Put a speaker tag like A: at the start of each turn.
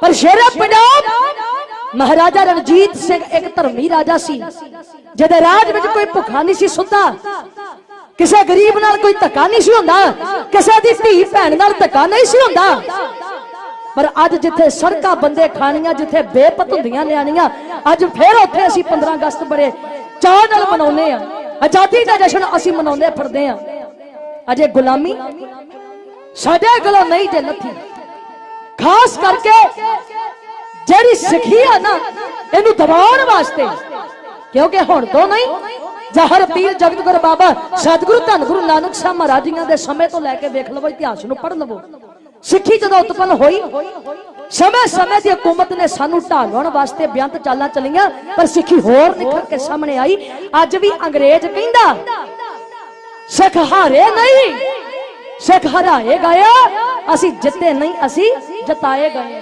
A: ਪਰ ਸ਼ੇਰੇ ਪੰਜਾਬ, ਮਹਾਰਾਜਾ ਰਣਜੀਤ ਸਿੰਘ ਇੱਕ ਧਰਮੀ ਰਾਜਾ ਸੀ, ਜਿਹਦੇ ਰਾਜ ਵਿੱਚ ਕੋਈ ਭੁੱਖਾ ਨਹੀਂ ਸੀ ਸੁੱਤਾ। ਕਿਸੇ ਗਰੀਬ ਨਾਲ ਕੋਈ ਧੱਕਾ ਨਹੀਂ ਸੀ ਹੁੰਦਾ, ਕਿਸੇ ਦੀ ਧੀ ਭੈਣ ਨਾਲ ਧੱਕਾ ਨਹੀਂ ਸੀ ਹੁੰਦਾ। ਪਰ ਅੱਜ ਜਿੱਥੇ ਸੜਕਾਂ ਬੰਦੇ ਖਾਣੀਆਂ ਜਿੱਥੇ ਬੇਪਤ ਹੁੰਦੀਆਂ ਨਿਆਣੀਆਂ, ਅੱਜ ਫੇਰ ਉੱਥੇ ਅਸੀਂ 15 ਅਗਸਤ ਬੜੇ ਚਾਅ ਨਾਲ ਮਨਾਉਂਦੇ ਆ ਆਜ਼ਾਦੀ ਦਾ ਜਸ਼ਨ ਅਸੀਂ ਮਨਾਉਂਦੇ ਫਿਰਦੇ ਆ ਅਜੇ ਗੁਲਾਮੀ, ਸਾਡੇ ਕੋਲੋਂ ਨਹੀਂ ਜੇ ਨੱਥੀ। ਖਾਸ ਕਰਕੇ ਜਿਹੜੀ ਸਿੱਖੀ ਆ ਨਾ, ਇਹਨੂੰ ਦਬਾਉਣ ਵਾਸਤੇ। ਕਿਉਂਕਿ ਹੁਣ ਤੋਂ ਨਹੀਂ, ਜਹਰ ਪੀਰ ਜਗਤ ਬਾਬਾ ਸਤਿਗੁਰੂ ਧੰਨ ਗੁਰੂ ਨਾਨਕ ਸਾਹਿਬ ਮਹਾਰਾਜੀਆਂ ਦੇ ਸਮੇਂ ਤੋਂ ਲੈ ਕੇ ਵੇਖ ਲਵੋ, ਇਤਿਹਾਸ ਨੂੰ ਪੜ੍ਹ ਲਵੋ। ਸਿੱਖੀ ਜਦੋਂ ਉਤਪੰਨ ਹੋਈ ਸਮੇਂ ਸਮੇਂ ਦੀ ਹਕੂਮਤ ਨੇ ਸਾਨੂੰ ਢਾਲਣ ਵਾਸਤੇ ਬਿਆੰਤ ਚਾਲਾਂ ਚਲੀਆਂ, ਪਰ ਸਿੱਖੀ ਹੋਰ ਨਿਖਰ ਕੇ ਸਾਹਮਣੇ ਆਈ। ਅੱਜ ਵੀ ਅੰਗਰੇਜ਼ ਕਹਿੰਦਾ, ਸਿੱਖ ਹਾਰੇ ਨਹੀਂ, ਸਿੱਖ ਹਰਾਏ ਗਏ ਅਸੀਂ ਜਿੱਤੇ ਨਹੀਂ ਅਸੀਂ ਜਤਾਏ ਗਏ